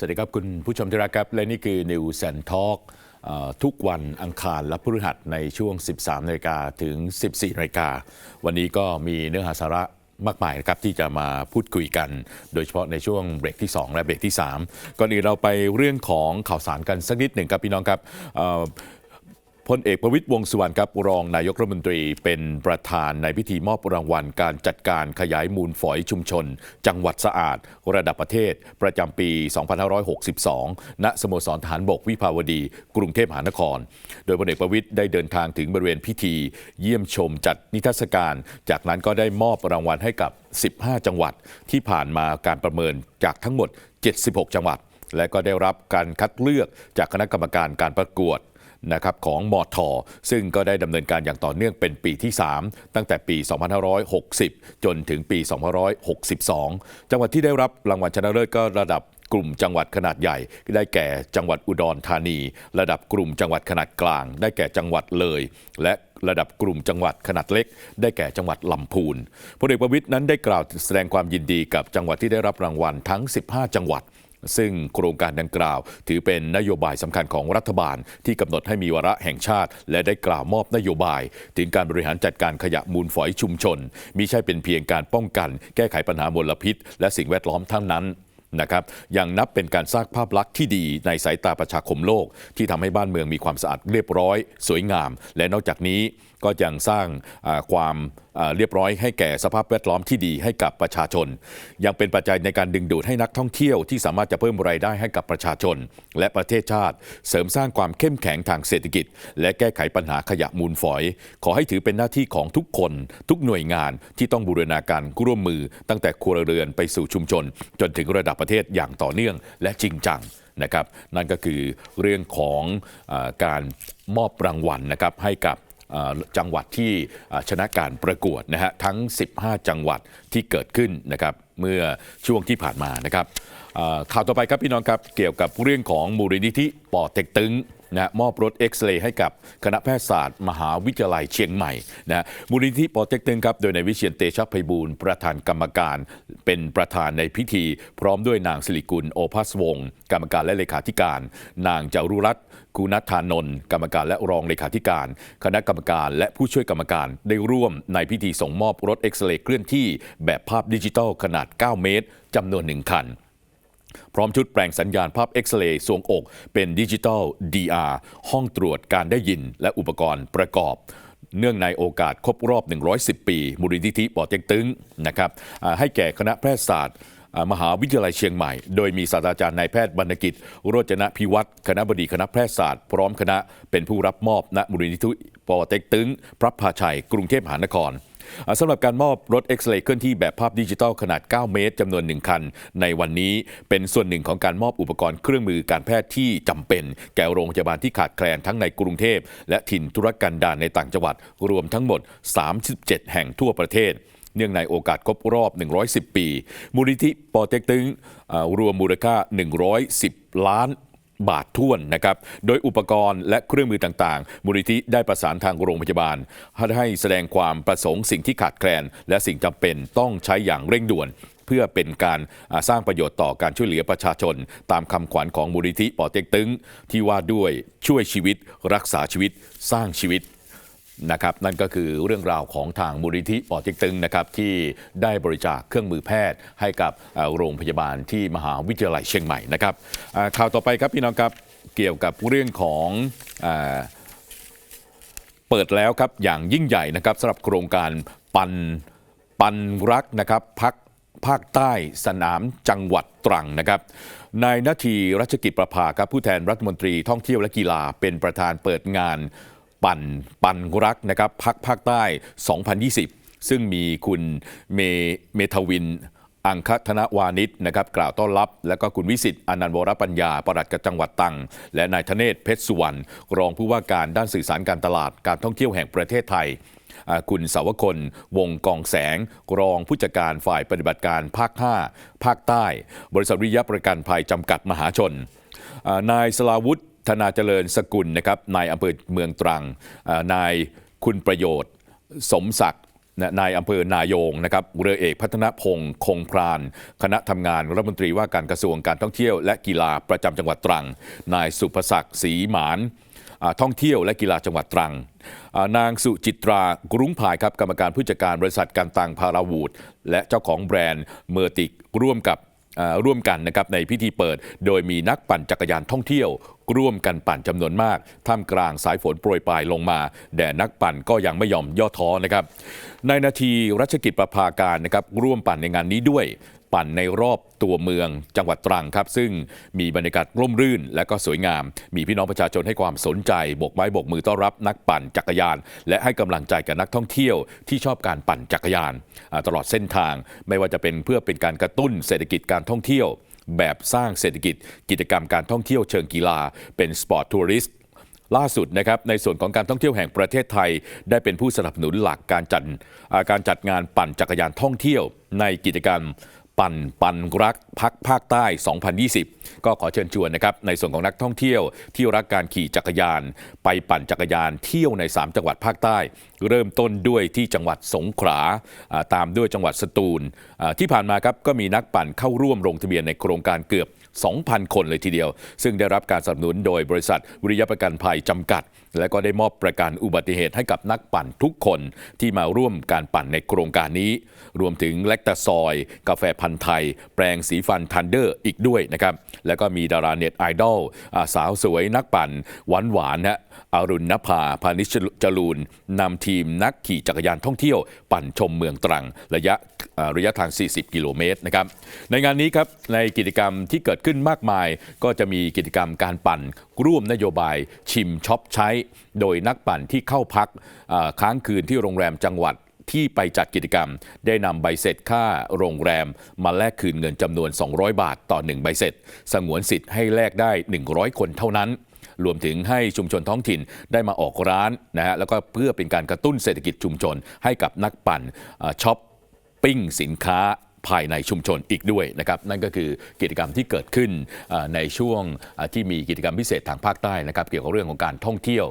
สวัสดีครับคุณผู้ชมที่รักครับ และนี่คือ News and Talk ทุกวันอังคารและพฤหัสในช่วง 13นาฬิกาถึง 14นาฬิกาวันนี้ก็มีเนื้อหาสาระมากมายนะครับที่จะมาพูดคุยกัน โดยเฉพาะในช่วงเบรกที่ 2 และเบรกที่ 3 ก่อนอื่นเราไปเรื่องของข่าวสารกันสักนิดหนึ่งครับพี่น้องครับ พลเอกประวิตยวงสุวรรณครับรองนายกรัฐมนตรีเป็นประธานในพิธีมอบรางวัลการจัดการขยายมูลฝอยชุมชน จังหวัดสะอาด ระดับประเทศ ประจำปี 2562 ณ สโมสรทหารบกวิภาวดี กรุงเทพมหานคร โดยพลเอกประวิตยได้เดินทางถึงบริเวณพิธี เยี่ยมชมจัดนิทรรศการ จากนั้นก็ได้มอบรางวัลให้กับ 15 จังหวัดที่ผ่านมาการประเมินจากทั้งหมด 76 จังหวัด และก็ได้รับการคัดเลือกจากคณะกรรมการการประกวด นะครับของมอทอซึ่งก็ได้ดำเนินการอย่างต่อเนื่องเป็นปีที่ 3 ตั้งแต่ปี 2560 จนถึงปี 2562 จังหวัดที่ได้รับรางวัลชนะเลิศก็ระดับกลุ่มจังหวัดขนาดใหญ่ ได้แก่จังหวัดอุดรธานี ระดับกลุ่มจังหวัดขนาดกลาง ได้แก่จังหวัดเลย และระดับกลุ่มจังหวัดขนาดเล็ก ได้แก่จังหวัดลำพูนพลเอกประวิตยนั้นได้กล่าวแสดงความยินดีกับจังหวัดที่ได้รับรางวัลทั้ง 15 จังหวัด ซึ่งโครงการดังกล่าว ถือเป็นนโยบายสำคัญของรัฐบาล ที่กำหนดให้มีวาระแห่งชาติ และได้กล่าวมอบนโยบาย ถึงการบริหารจัดการขยะมูลฝอยชุมชนมิใช่เป็นเพียงการป้องกัน แก้ไขปัญหามลพิษ และสิ่งแวดล้อมเท่านั้นนะครับยังนับเป็นการสร้างภาพลักษณ์ที่ดีในสายตาประชาคมโลก ที่ทำให้บ้านเมืองมีความสะอาดเรียบร้อย สวยงาม และนอกจากนี้ ก็ยังสร้างความเรียบร้อยให้แก่สภาพแวดล้อมที่ดีให้กับประชาชน ยังเป็นปัจจัยในการดึงดูดให้นักท่องเที่ยวที่สามารถจะเพิ่มรายได้ให้กับประชาชน และประเทศชาติ เสริมสร้างความเข้มแข็งทางเศรษฐกิจ และแก้ไขปัญหาขยะมูลฝอย ขอให้ถือเป็นหน้าที่ของทุกคน ทุกหน่วยงานที่ต้องบูรณาการร่วมมือ ตั้งแต่ครัวเรือนไปสู่ชุมชน จนถึงระดับประเทศอย่างต่อเนื่องและจริงจังนะครับ นั่นก็คือเรื่องของอการมอบรางวัลนะครับให้กับ จังหวัดที่ชนะการประกวดนะฮะทั้ง 15 จังหวัดที่เกิดขึ้นนะครับเมื่อช่วงที่ผ่านมานะครับข่าวต่อไปครับพี่น้องครับเกี่ยวกับเรื่องของมูลนิธิปอเต็กตึงนะมอบรถเอ็กซเรย์ให้กับคณะแพทยศาสตร์ มหาวิทยาลัยเชียงใหม่นะมูลนิธิปอเต็กตึงครับโดยในายวิเชียนเตชะไพบูลประธานกรรมการเป็นประธานในพิธี พร้อมด้วยนางสิริกุลโอภัสวงศ์กรรมการและเลขาธิการ นางจารุรัตน์ กุณธานนท์กรรมการและรองเลขาธิการ คณะกรรมการและผู้ช่วยกรรมการได้ร่วมในพิธีส่งมอบรถเอ็กซเรย์เคลื่อนที่แบบภาพดิจิทัลขนาด 9 เมตรจำนวนหนึ่งคันพร้อมชุดแปลงสัญญาณภาพเอ็กซเรย์ทรวงอกเป็นดิจิทัล DR ห้องตรวจการได้ยินและอุปกรณ์ประกอบ เนื่องในโอกาสครบรอบ 110 ปีมูลนิธิปอเต็กตึงนะครับให้แก่คณะแพทยศาสตร์ มหาวิทยาลัยเชียงใหม่ โดยมีศาสตราจารย์นายแพทย์บรรณกิจโรจนะพิวัตรคณะบดีคณะแพทยศาสตร์ พร้อมคณะเป็นผู้รับมอบณมูลนิธิปอเต็กตึง พระพาชัย กรุงเทพมหานครอ่าสำหรับการมอบรถเอ็กซเรย์เคลื่อนที่แบบภาพดิจิทัลขนาด 9 เมตรจำนวน 1 คัน ในวันนี้เป็นส่วนหนึ่งของการมอบอุปกรณ์เครื่องมือการแพทย์ที่จำเป็น แก่โรงพยาบาลที่ขาดแคลนทั้งในกรุงเทพ และถิ่นธุรกันดารในต่างจังหวัด รวมทั้งหมด 37 แห่งทั่วประเทศ เนื่องในโอกาสครบรอบ 110 ปี มูลนิธิปอเต็กตึงรวมมูลค่า 110 ล้านบาทท้วนนะครับ โดยอุปกรณ์และเครื่องมือต่างๆ มูลนิธิได้ประสานทางโรงพยาบาล ให้แสดงความประสงค์สิ่งที่ขาดแคลน และสิ่งจำเป็นต้องใช้อย่างเร่งด่วน เพื่อเป็นการสร้างประโยชน์ต่อการช่วยเหลือประชาชน ตามคำขวัญของมูลนิธิปอเต็กตึงที่ว่าด้วยช่วยชีวิต รักษาชีวิต สร้างชีวิต นะครับนั่นก็คือเรื่องราวของทางมูลนิธิปอเต็กตึงนะครับที่ได้บริจาคเครื่องมือแพทย์ให้กับโรงพยาบาลที่มหาวิทยาลัยเชียงใหม่นะครับข่าวต่อไปครับพี่น้องครับเกี่ยวกับเรื่องของอเปิดแล้วครับอย่างยิ่งใหญ่นะครับสำหรับโครงการปันปันรักนะครับพักภาคใต้สนามจังหวัดตรังนะครับนายนาทีรัชกิจประภาครับผู้แทนรัฐมนตรีท่องเที่ยวและกีฬาเป็นประธานเปิดงาน ปั่นปั่นรักนะครับพักภาคใต้ 2020 ซึ่งมีคุณเมเมทวินอังคธนวานิชนะครับกล่าวต้อนรับ และก็คุณวิสิตอนันต์วรปัญญาปลัดกับจังหวัดตรัง และนายธเนศเพชรสุวรรณรองผู้ว่าการด้านสื่อสารการตลาดการท่องเที่ยวแห่งประเทศไทย คุณสาวคน วงกองแสง รองผู้จัดการฝ่ายปฏิบัติการภาค 5 ภาคใต้ บริษัทวิริยะประกันภัยจำกัดมหาชน นายสลาวุฒิ ธนาเจริญสกุลนะครับนายอำเภอเมืองตรังนายคุณประโยชน์ สมศักดิ์นายอำเภอนายงนะครับเรือเอกพัฒนพงศ์คงพราน คณะทำงานรัฐมนตรีว่าการกระทรวงการท่องเที่ยวและกีฬาประจำจังหวัดตรัง นายสุภศักดิ์ศรีหมานท่องเที่ยวและกีฬาจังหวัดตรัง นางสุจิตรากรุ้งพายครับกรรมการผู้จัดการบริษัทการตังพาราวูดและเจ้าของแบรนด์เมอร์ติกร่วมกับร่วมกันนะครับในพิธีเปิด โดยมีนักปั่นจักรยานท่องเที่ยว ร่วมกันปั่นจำนวนมาก ท่ามกลางสายฝนโปรยปลายลงมาแด่นักปั่นก็ยังไม่ยอมย่อท้อนะครับในนาทีรัชกิจประภาการนะครับร่วมปั่นในงานนี้ด้วยปั่นในรอบตัวเมืองจังหวัดตรังครับ ซึ่งมีบรรยากาศร่มรื่นและก็สวยงาม มีพี่น้องประชาชนให้ความสนใจโบกไม้โบกมือต้อนรับนักปั่นจักรยาน และให้กำลังใจกับนักท่องเที่ยวที่ชอบการปั่นจักรยาน ตลอดเส้นทางไม่ว่าจะเป็นเพื่อเป็นการกระตุ้นเศรษฐกิจการท่องเที่ยว แบบสร้างเศรษฐกิจ กิจกรรมการท่องเที่ยวเชิงกีฬา เป็นสปอร์ตทัวริสต์ล่าสุดนะครับในส่วนของการท่องเที่ยวแห่งประเทศไทย ได้เป็นผู้สนับสนุนหลักการจัดการจัดงานปั่นจักรยานท่องเที่ยวในกิจกรรม ปั่นปันรักพักภาคใต้ 2020 ก็ขอเชิญชวนนะครับในส่วนของนักท่องเที่ยวที่รักการขี่จักรยาน ไปปั่นจักรยานเที่ยวใน 3 จังหวัดภาคใต้ เริ่มต้นด้วยที่จังหวัดสงขลาตามด้วยจังหวัดสตูลที่ผ่านมาครับก็มีนักปั่นเข้าร่วมลงทะเบียนในโครงการเกือบ 2,000 คนเลยทีเดียว ซึ่งได้รับการสนับสนุนโดยบริษัทวิริยประกันภัยจำกัด และก็ได้มอบประกันอุบัติเหตุให้กับนักปั่นทุกคนที่มาร่วมการปั่นในโครงการนี้ รวมถึงแลคตาซอย กาแฟพันธ์ไทย แปรงสีฟันทันเดอร์อีกด้วยนะครับ แล้วก็มีดาราเน็ตไอดอลสาวสวยนักปั่นหวานหวานๆนะอรุณนภาพานิชจรูนนำทีมนักขี่จักรยานท่องเที่ยว ปั่นชมเมืองตรังระยะ ระยะทาง 40 กิโลเมตรนะครับ ในงานนี้ครับในกิจกรรมที่เกิดขึ้นมากมาย ก็จะมีกิจกรรมการปั่นร่วมนโยบายชิมช็อปใช้ โดยนักปั่นที่เข้าพักค้างคืนที่โรงแรมจังหวัดที่ไปจัดกิจกรรม ได้นำใบเสร็จค่าโรงแรม มาแลกคืนเงินจำนวน 200 บาทต่อ 1 ใบเสร็จ สงวนสิทธิ์ให้แลกได้ 100 คนเท่านั้นรวมถึงให้ชุมชนท้องถิ่นได้มาออกร้านนะฮะแล้วก็เพื่อเป็นการกระตุ้นเศรษฐกิจชุมชนให้กับนักปั่นช็อป ปิ้งสินค้าภายในชุมชนอีกด้วยนะครับนั่นก็คือกิจกรรมที่เกิดขึ้นในช่วงที่มีกิจกรรมพิเศษทางภาคใต้นะครับเกี่ยวกับเรื่องของการท่องเที่ยว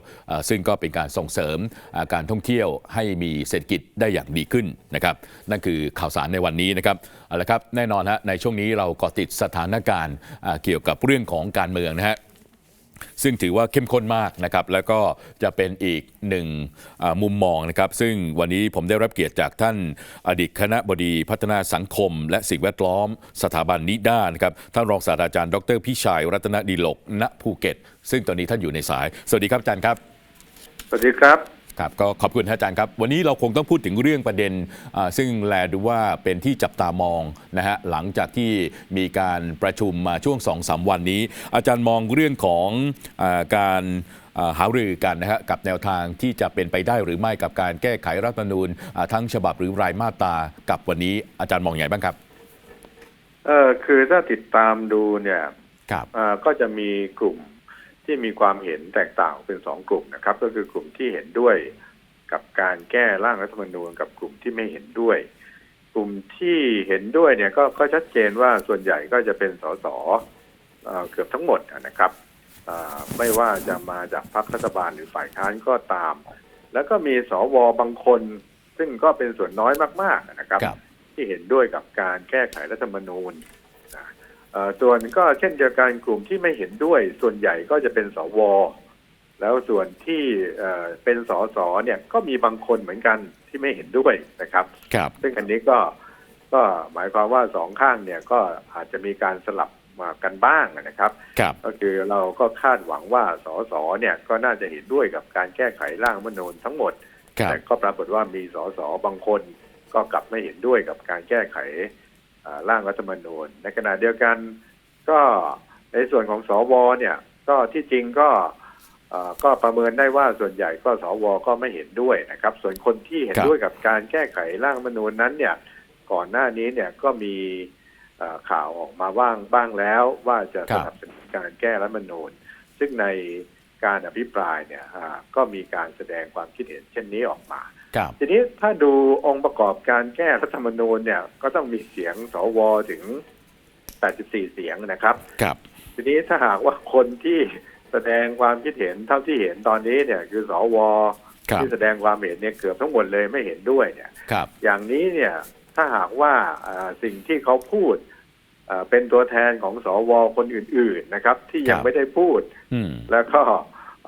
ซึ่งก็เป็นการส่งเสริมการท่องเที่ยวให้มีเศรษฐกิจได้อย่างดีขึ้นนะครับนั่นคือข่าวสารในวันนี้นะครับเอาละครับแน่นอนฮะในช่วงนี้เรากาะติดสถานการณ์เอ่อเกี่ยวกับเรื่องของการเมืองนะฮะ ซึ่งถือว่าเข้มข้นมากนะครับแล้วก็จะเป็นอีกหนึ่งมุมมองนะครับ ซึ่งวันนี้ผมได้รับเกียรติจากท่านอดีตคณะบดีพัฒนาสังคม และสิ่งแวดล้อมสถาบันนิด้านะครับท่านรองศาสตราจารย์ดรพิชัย รัตนดีลกณภูเก็ต ซึ่งตอนนี้ท่านอยู่ในสาย สวัสดีครับอาจารย์ครับ สวัสดีครับ ครับก็ขอบคุณท่านอาจารย์ครับ วันนี้เราคงต้องพูดถึงเรื่องประเด็นอ่าซึ่งแลดูว่าเป็นที่จับตามองนะฮะหลังจากที่มีการประชุมมาช่วง2อสวันนี้ อาจารย์มองเรื่องของอาการอ่าหารือกันนะฮะกับแนวทางที่จะเป็นไปได้หรือไม่กับการแก้ไขรัฐธรรมนูญอ่าทั้งฉบับหรือรายมาตรากับวันนี้อาจารย์มองอย่างไรบ้างครับเออคือถ้าติดตามดูเนี่ยครับเอ่อก็จะมีกลุ่ม ที่มีความเห็นแตกต่างเป็นสองกลุ่มนะครับ ก็คือกลุ่มที่เห็นด้วยกับการแก้ร่างรัฐธรรมนูญกับกลุ่มที่ไม่เห็นด้วย กลุ่มที่เห็นด้วยเนี่ยก็ก็ชัดเจนว่าส่วนใหญ่ก็จะเป็นสสเอ่อเกือบทั้งหมดนะครับเอ่อไม่ว่าจะมาจากพรรครัฐบาลหรือฝ่ายค้านก็ตาม แล้วก็มีสวบางคน ซึ่งก็เป็นส่วนน้อยมาก ๆนะครับครับที่เห็นด้วยกับการแก้ไขรัฐธรรมนูญนะเอ่อ ส่วนก็เช่นเดียวกันกลุ่มที่ไม่เห็นด้วย ส่วนใหญ่ก็จะเป็นสว แล้วส่วนที่เอ่อเป็นสสเนี่ยก็มีบางคนเหมือนกันที่ไม่เห็นด้วยนะครับครับซึ่งอันนี้ก็ก็หมายความว่าสองข้างเนี่ยก็อาจจะมีการสลับมากันบ้างนะครับครับ ก็คือเราก็คาดหวังว่าสสเนี่ยก็น่าจะเห็นด้วยกับการแก้ไขร่างรัฐธรรมนูญทั้งหมดครับแต่ก็ปรากฏว่ามีสสบางคนก็กลับไม่เห็นด้วยกับการแก้ไขอ่า ร่างรัฐธรรมนูญ ในขณะเดียวกันก็ในส่วนของสวเนี่ย ก็ที่จริงก็ก็ประเมินได้ว่าส่วนใหญ่ก็สวก็ไม่เห็นด้วยนะครับ ส่วนคนที่เห็นด้วยกับการแก้ไขร่างรัฐธรรมนูญนั้นเนี่ย ก่อนหน้านี้เนี่ยก็มีข่าวออกมาบ้างบ้างแล้วว่าจะสนับสนุนการแก้รัฐมนูญ ซึ่งในการอภิปรายเนี่ยก็มีการแสดงความคิดเห็นเช่นนี้ออกมา ทีนี้ถ้าดูองค์ประกอบการแก้รัฐธรรมนูญเนี่ย ก็ต้องมีเสียงสวถึง 84 เสียงนะครับ ครับ ทีนี้ถ้าหากว่าคนที่แสดงความคิดเห็นเท่าที่เห็นตอนนี้เนี่ย คือสวครับที่แสดงความเห็นเนี่ยเกือบทั้งหมดเลยไม่เห็นด้วยเนี่ยครับอย่างนี้เนี่ยถ้าหากว่าอ่าสิ่งที่เขาพูดอ่าเป็นตัวแทนของสวคนอื่น ๆนะครับ ที่ยัคงรับไม่ได้พูดอืมแล้วก็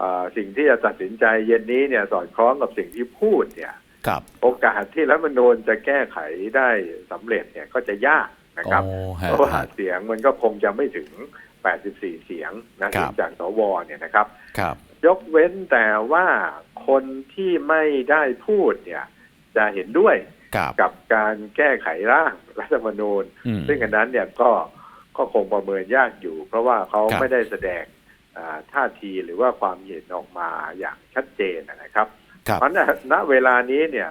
อ่าสิ่งที่จะตัดสินใจเย็นนี้เนี่ยสอดคล้องกับสิ่งที่พูดเนี่ยครับ โอกาสที่รัฐธรรมนูญจะแก้ไขได้สำเร็จเนี่ยก็จะยากนะครับโอ้ฮะเพราะว่าฮะเสียงมันก็คงจะไม่ถึง 84 เสียงนะครับจากสวเนี่ยนะครับครับ ยกเว้นแต่ว่าคนที่ไม่ได้พูดเนี่ย จะเห็นด้วยครับกับการแก้ไขร่างรัฐธรรมนูญอืมซึ่งอันนั้นเนี่ยก็ก็คงประเมินยากอยู่ เพราะว่าเขาครับไม่ได้แสดงอ่าท่าทีหรือว่าความเห็นออกมาอย่างชัดเจนนะครับครับ เพราะณณเวลานี้เนี่ย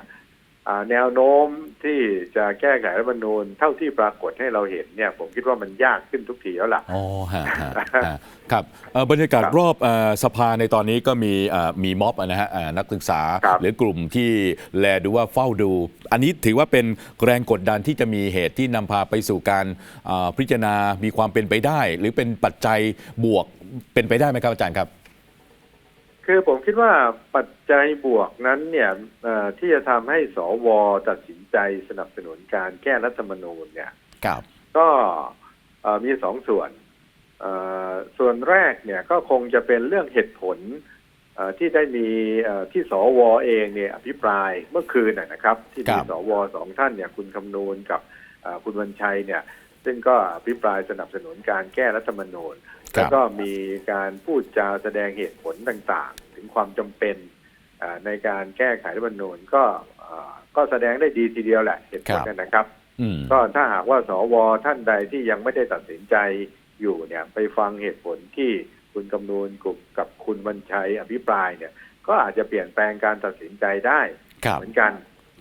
อ่าแนวโน้มที่จะแก้ไขรัฐธรรมนูญเท่าที่ปรากฏให้เราเห็นเนี่ยผมคิดว่ามันยากขึ้นทุกทีแล้วล่ะอ๋อฮะฮะฮะครับเอ่อบรรยากาศครับรอบเอ่อสภาในตอนนี้ก็มีเอ่อมีม็อบอะนะฮะเอ่อนักศึกษาครับหรือกลุ่มที่แลดูว่าเฝ้าดู อันนี้ถือว่าเป็นแรงกดดันที่จะมีเหตุที่นำพาไปสู่การเอ่อพิจารณามีความเป็นไปได้ หรือเป็นปัจจัยบวกเป็นไปได้ไหมครับอาจารย์ครับ คือผมคิดว่าปัจจัยบวกนั้นเนี่ยเอ่อที่จะทำให้สวตัดสินใจสนับสนุนการแก้รัฐธรรมนูญเนี่ยครับก็เอ่อมีสองส่วนเอ่อส่วนแรกเนี่ยก็คงจะเป็นเรื่องเหตุผลเอ่อที่ได้มีเอ่อที่สวเองเนี่ยอภิปรายเมื่อคืนนะนะครับ ที่ครัมีบสวสองท่านเนี่ยคุณคำนูนกับเอ่อคุณวันชัยเนี่ย ซึ่งก็อภิปรายสนับสนุนการแก้รัฐธรรมนูญคแล้วรับก็มีการพูดจาแสดงเหตุผลต่างๆ ถึงความจำเป็นเอ่อในการแก้ไขรัฐธรรมนูญก็เอ่อก็แสดงได้ดีทีเดียวแหละเหตุผลนั้นนะครับอืมก็ถ้าหากว่าสวท่านใดที่ยังไม่ได้ตัดสินใจอยู่เนี่ย ไปฟังเหตุผลที่คุณกำนูนกับกับคุณบัญชัยอภิปรายเนี่ย ก็อาจจะเปลี่ยนแปลงการตัดสินใจได้ครับเหมือนกัน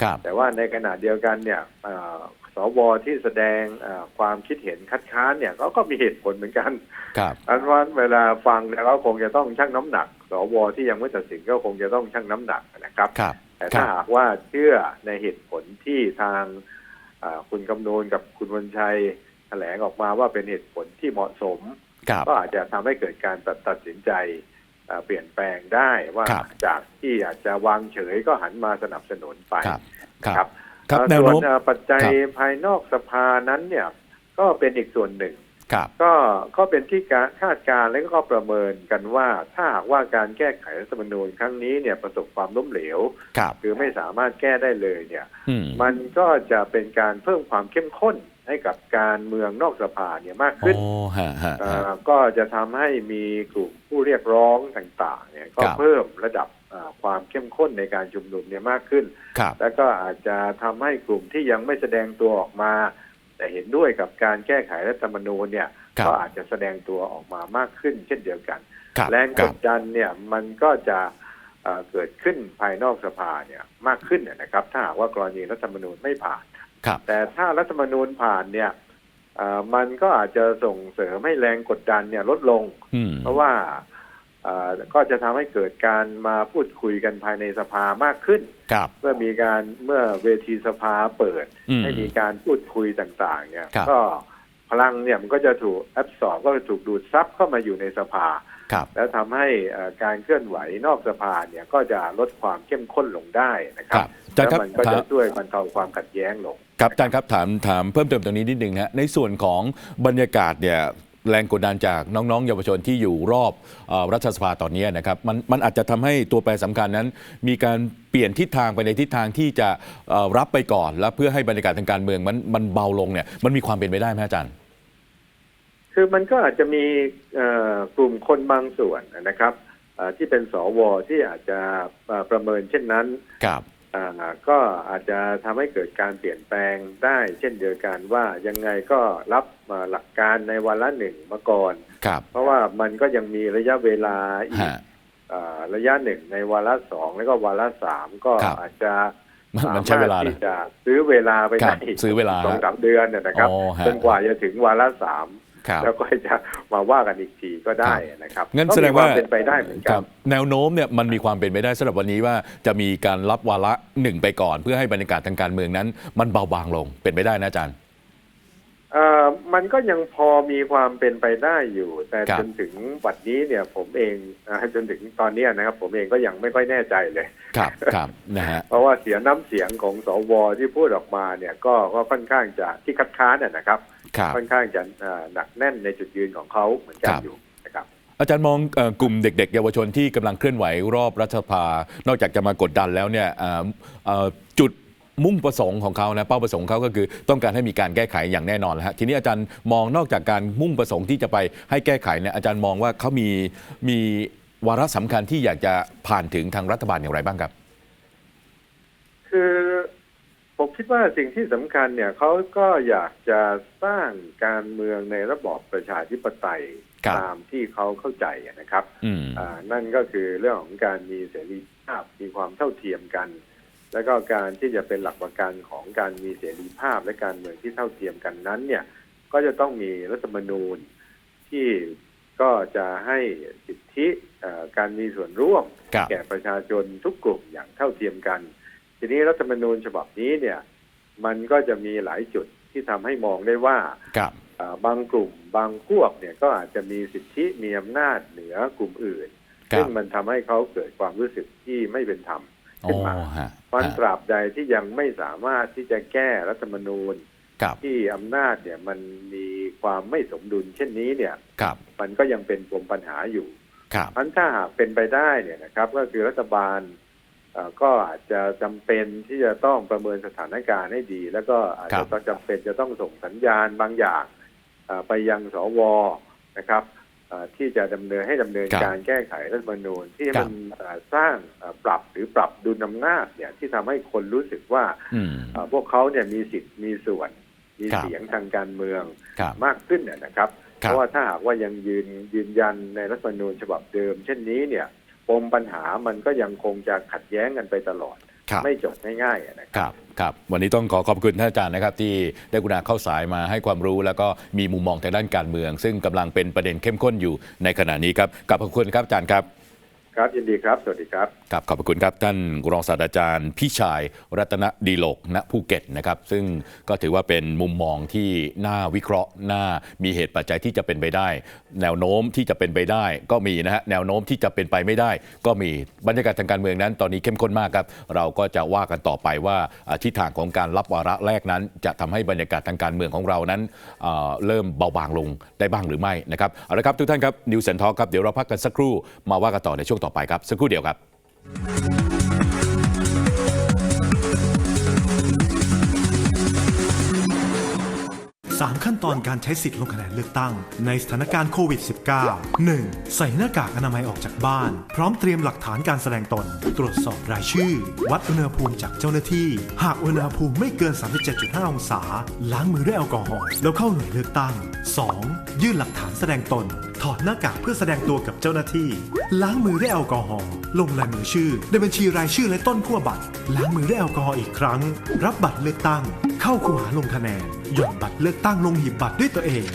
ครับแต่ว่าในขณะเดียวกันเนี่ยเอ่อ สวที่แสดงเอ่อความคิดเห็นคัดค้านเนี่ยเขาก็มีเหตุผลเหมือนกันครับอันว่าเวลาฟังเนี่ยเขาคงจะต้องชั่งน้ำหนัก สวที่ยังไม่ตัดสินก็คงจะต้องชั่งน้ำหนักนะครับครับแต่ครัถ้าบหากว่าเชื่อในเหตุผลที่ทางอ่าคุณกำนูนกับคุณวันชัยแถลงออกมาว่าเป็นเหตุผลที่เหมาะสมครับก็อาจจะทำให้เกิดการตัดตัดสินใจอ่าเปลี่ยนแปลงได้ว่าครับจากที่อาจจะวางเฉยก็หันมาสนับสนุนไปครับ คนะรับครับเอ่อแนวส่วนโน้มเอ่อปัจจัยครับภายนอกสภานั้นเนี่ยก็เป็นอีกส่วนหนึ่งครับก็ก็เป็นที่การคาดการณ์และก็ประเมินกันว่าถ้าหากว่าการแก้ไขรัฐธรรมนูญครั้งนี้เนี่ยประสบความล้มเหลวครับคือไม่สามารถแก้ได้เลยเนี่ยอืมมันก็จะเป็นการเพิ่มความเข้มข้นให้กับการเมืองนอกสภาเนี่ยมากขึ้นอ๋อฮะฮะเอ่ฮะอก็จะทำให้มีกลุ่มผู้เรียกร้องต่าง ๆ เนี่ยก็ครับเพิ่มระดับเอ่อ ความเข้มข้นในการชุมนุมเนี่ยมากขึ้นครับแล้วก็อาจจะทำให้กลุ่มที่ยังไม่แสดงตัวออกมา แต่เห็นด้วยกับการแก้ไขรัฐธรรมนูญเนี่ยครับก็อาจจะแสดงตัวออกมามากขึ้น เช่นเดียวกันครับแรงคกรับดดันเนี่ยมันก็จะเอ่อเกิดขึ้นภายนอกสภาเนี่ยมากขึ้นนะครับ ถ้าหากว่ากรณีรัฐธรรมนูญไม่ผ่านครับแต่ถ้ารัฐธรรมนูญผ่านเนี่ยเอ่อมันก็อาจจะส่งเสริมให้แรงกดดันเนี่ยลดลงอืมเพราะว่าเอ่อ ก็จะทำให้เกิดการมาพูดคุยกันภายในสภามากขึ้นครับเมื่อมีการเมื่อเวทีสภาเปิดอืมให้มีการพูดคุยต่างๆ เนี่ยครับก็พลังเนี่ยมันก็จะถูกแอบสอบก็จะถูกดูดซับเข้ามาอยู่ในสภาครับแล้วทำให้เอ่อการเคลื่อนไหวนอกสภาเนี่ยก็จะลดความเข้มข้นลงได้นะคครัรับบอาจารแล้วย์ครับมันก็ถาจะมช่วยบรรเทาความขัดแย้งลงครับอาจารย์ครับถามถามเพิ่มเติมตรงนี้นิดนึงนะฮะในส่วนของบรรยากาศเนี่ย แรงกดดันจากน้องๆ เยาวชนที่อยู่รอบเอ่อรัฐสภาตอนนี้นะครับมันมันอาจจะทำให้ตัวแปรสำคัญนั้น มีการเปลี่ยนทิศทางไปในทิศทางที่จะเอ่อรับไปก่อน แล้วเพื่อให้บรรยากาศทางการเมืองมันมันเบาลงเนี่ยมันมีความเป็นไปได้ไหมอาจารย์ คือมันก็อาจจะมีเอ่อกลุ่มคนบางส่วนนะครับเอ่อที่เป็นสวที่อาจจะเอ่อประเมินเช่นนั้นครับอ่า ก็อาจจะทำให้เกิดการเปลี่ยนแปลงได้เช่นเดียวกันว่ายังไงก็รับมาหลักการในวันละหนึ่งมาก่อนครับเพราะว่ามันก็ยังมีระยะเวลาอีกฮะอ่าระยะหนึ่งในวาระสองแล้วก็วาระสามก็ครับอาจจะมันมันใช้เวลาสมรถนะที่จะซื้อเวลาไปครัได้บซื้อเวลาสองสามเดือนเนี่ยนะครับอ๋อฮะจนกว่าจะถึงวาระสามครับ แล้วก็จะมาว่ากันอีกทีก็ได้นะครับงั้นก็แสดงว่ามีคเป็นไปได้เหมือนคกัรันบแนวโน้มเนี่ยมันมีความเป็นไปได้สำหรับวันนี้ว่าจะมีการรับวาระหนึ่งไปก่อน เพื่อให้บรรยากาศทางการเมืองนั้น มันเบาบางลงเป็นไปได้นะอาจารย์ เอ่อมันก็ยังพอมีความเป็นไปได้อยู่ แต่ครับ จนถึงวันนี้เนี่ยผมเองอ่าจนถึงตอนเนี้ยนะครับ ผมเองก็ยังไม่ค่อยแน่ใจเลย ครับครับนะฮะ เพราะว่าเสียงน้ำเสียงของสวที่พูดออกมาเนี่ยก็ก็ค่อนข้างจะที่คัดค้านนะนะครับ ครับ ค่อนข้างจะเอ่อหนักแน่นในจุดยืนของเขาเหมือนกันครับ อยู่นะครับ อาจารย์มองเอ่อกลุ่มเด็ก ๆ เยาวชนที่กำลังเคลื่อนไหวรอบรัฐสภา นอกจากจะมากดดันแล้วเนี่ยเอ่อเอ่อจุด มุ่งประสงค์ของเขานะเป้าประสงค์เขาก็คือต้องการให้มีการแก้ไขอย่างแน่นอนแล้วฮะทีนี้อาจารย์มองนอกจากการมุ่งประสงค์ที่จะไปให้แก้ไขเนี่ยอาจารย์มองว่าเขามีมีวาระสำคัญที่อยากจะผ่านถึงทางรัฐบาลอย่างไรบ้างครับ คือผมคิดว่าสิ่งที่สำคัญเนี่ยเขาก็อยากจะสร้างการเมืองในระบอบประชาธิปไตยครับตามที่เขาเข้าใจนะครับอืม อ่านั่นก็คือเรื่องของการมีเสรีภาพมีความเท่าเทียมกัน แล้วก็การที่จะเป็นหลักประกันของการมีเสรีภาพและการเมืองที่เท่าเทียมกันนั้น เนี่ย ก็จะต้องมีรัฐธรรมนูญที่ก็จะให้สิทธิเอ่อการมีส่วนร่วมครับแก่ประชาชนทุกกลุ่มอย่างเท่าเทียมกัน ทีนี้รัฐธรรมนูญฉบับนี้เนี่ย มันก็จะมีหลายจุดที่ทำให้มองได้ว่าครับอ่าบางกลุ่มบางพวกเนี่ยก็อาจจะมีสิทธิมีอำนาจเหนือกลุ่มอื่นครัซึ่บงมันทำให้เขาเกิดความรู้สึกที่ไม่เป็นธรรมอ๋ ขึ้นอมาฮะเพราะฮะตราบใดที่ยังไม่สามารถที่จะแก้รัฐธรรมนูญครับที่อำนาจเนี่ยมันมีความไม่สมดุลเช่นนี้เนี่ยครับมันก็ยังเป็นปมปัญหาอยู่ครับเพราะฉะนั้นถ้าหากเป็นไปได้เนี่ยนะครับ ก็คือรัฐบาลเอ่อก็อาจจะจำเป็นที่จะต้องประเมินสถานการณ์ให้ดี แล้วก็อาจครัจะบต้องจำเป็นจะต้องส่งสัญญาณบางอย่างเอ่อไปยังสวนะครับเอ่อ ที่จะดำเนินให้ดำเนินครับการแก้ไขรัฐธรรมนูญที่ครัมับนเอ่อสร้างเอ่อปรับหรือปรับดุลอำนาจเนี่ยที่ทำให้คนรู้สึกว่าอืมเอ่อพวกเขาเนี่ยมีสิทธิ์มีส่วน มีครับเสียงทางการเมืองครับมากขึ้นเนี่ยนะครับคเพรับราะว่าถ้าหากว่ายังยืนยืนยันในรัฐธรรมนูญฉบับเดิม เช่นนี้เนี่ยปมปัญหามันก็ยังคงจะขัดแย้งกันไปตลอดครับ ไม่จบง่ายๆอะนะครับครับวันนี้ต้องขอขอบคุณท่านอาจารย์นะครับ ที่ได้กรุณาเข้าสายมาให้ความรู้ แล้วก็มีมุมมองทางด้านการเมือง ซึ่งกำลังเป็นประเด็นเข้มข้นอยู่ในขณะนี้ครับขอบคุณครับอาจารย์ครับ ครับยินดีครับ สวัสดีครับครับขอบคุณครับ ท่านรองศาสตราจารย์ พี่ชายรัตนดีโลกณภูเก็ตนะครับ ซึ่งก็ถือว่าเป็นมุมมองที่น่าวิเคราะห์น่ามีเหตุปัจจัยที่จะเป็นไปได้ แนวโน้มที่จะเป็นไปได้ ก็มีนะฮะแนวโน้มที่จะเป็นไปไม่ได้ ก็มีบรรยากาศทางการเมืองนั้น ตอนนี้เข้มข้นมากครับ เราก็จะว่ากันต่อไปว่าทิศทางของการรับวาระแรกนั้น จะทำให้บรรยากาศทางการเมืองของเรานั้นเเริ่มเบาบางลงได้บ้างหรือไม่นะครับเอาละครับทุกท่านครับนิวเซนทอครับเดี๋ยวเราพักกันสักครู่มาว่ากันต่อในช่วงต่อ่อไปครับสักครู่เดียวครับ 3 ขั้นตอนการใช้สิทธิ์ลงคะแนนเลือกตั้ง ในสถานการณ์โควิด -19 1. ใส่หน้ากากอนามัยออกจากบ้าน พร้อมเตรียมหลักฐานการแสดงตน ตรวจสอบรายชื่อ วัดอุณหภูมิจากเจ้าหน้าที่ หากอุณหภูมิไม่เกิน 37.5 องศา ล้างมือด้วยแอลกอฮอล์แล้วเข้าหน่วยเลือกตั้ง 2. ยื่นหลักฐานแสดงตน ถอดหน้ากากเพื่อแสดงตัวกับเจ้าหน้าที่ ล้างมือด้วยแอลกอฮอล์ลงลายมือชื่อ ในบัญชีรายชื่อและต้นขั้วบัตรล้างมือด้วยแอลกอฮอล์อีกครั้ง รับบัตรเลือกตั้ง เข้าคูหาลงคะแนน หย่อนบัตรเลือกตั้งลงหีบบัตรด้วยตัวเอง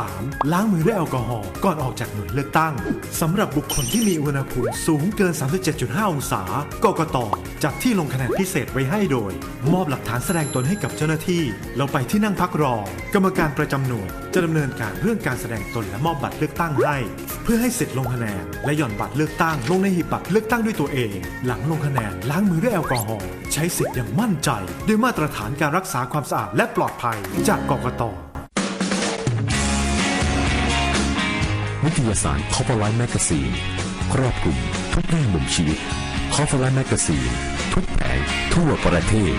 3. ล้างมือด้วยแอลกอฮอล์ก่อนออกจากหน่วยเลือกตั้งสำหรับบุคคลที่มีอุณหภูมิสูงเกิน 37.5 องศากกตจัดที่ลงคะแนนพิเศษไว้ให้โดย มอบหลักฐานแสดงตนให้กับเจ้าหน้าที่แล้วไปที่นั่งพักรอ กรรมการประจำหน่วย จะดำเนินการเรื่องการแสดงตนและมอบบัตรเลือกตั้งให้ เพื่อให้เสร็จลงคะแนน และหย่อนบัตรเลือกตั้ง ลงในหีบบัตรเลือกตั้งด้วยตัวเอง หลังลงคะแนนล้างมือด้วยแอลกอฮอล์ใช้สิทธิ์อย่างมั่นใจ ด้วยมาตรฐานการรักษาความสะอาดและปลอดภัยจากกกตวิทยาศาสตร์ Cover Life Magazine ครอบคลุมทุกแง่มุมชีวิต Cover Life Magazine ทุกแผงทั่วประเทศ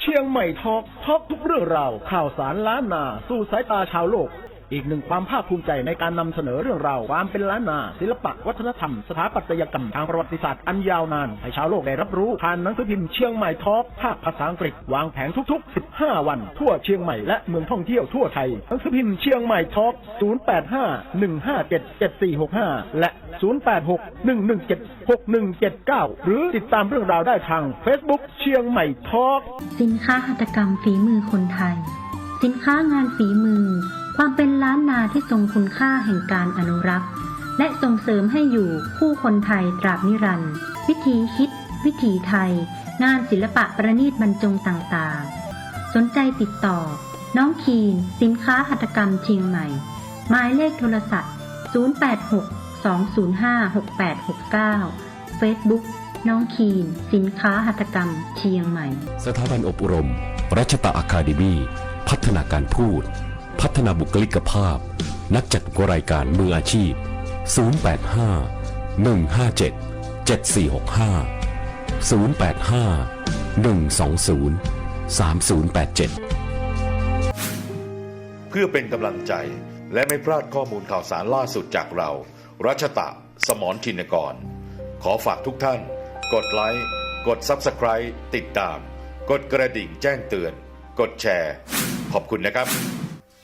เชียงใหม่ทอกทอกทุกเรื่องราวข่าวสารล้านนา สู่สายตาชาวโลก อีกหนึ่งความภาคภูมิใจในการนำเสนอเรื่องราวความเป็นล้านนา ศิลปะวัฒนธรรม สถาปัตยกรรมทางประวัติศาสตร์อันยาวนาน ให้ชาวโลกได้รับรู้ผ่านหนังสือพิมพ์เชียงใหม่ทอกภาคภาษาอังกฤษ วางแผงทุกๆ 15 วัน ทั่วเชียงใหม่และเมืองท่องเที่ยวทั่วไทยหนังสือพิมพ์เชียงใหม่ทอก0851577465 และ 0861176179 หรือติดตามเรื่องราวได้ทาง Facebook เชียงใหม่ทอกสินค้าหัตถกรรมฝีมือคนไทย สินค้างานฝีมือ ความเป็นล้านนาที่ทรงคุณค่าแห่งการอนุรักษ์ และส่งเสริมให้อยู่คู่คนไทยตราบนิรันดร์วิถีคิด วิถีไทย งานศิลปะประณีตบรรจงต่างๆ สนใจติดต่อ น้องคีน สินค้าหัตถกรรมเชียงใหม่ หมายเลขโทรศัพท์ 086-205-6869 Facebook น้องคีน สินค้าหัตถกรรมเชียงใหม่ สถาบันอบรม รัชตะอาคาเดมีพัฒนาการพูด พัฒนาบุคลิกภาพ นักจัดรายการมืออาชีพ 085 157 7465 085 120 3087 เพื่อเป็นกำลังใจและไม่พลาดข้อมูลข่าวสารล่าสุดจากเรา รัชตะ สมรทินกร ขอฝากทุกท่าน กดไลค์ กด Subscribe ติดตาม กดกระดิ่งแจ้งเตือน กดแชร์ ขอบคุณนะครับ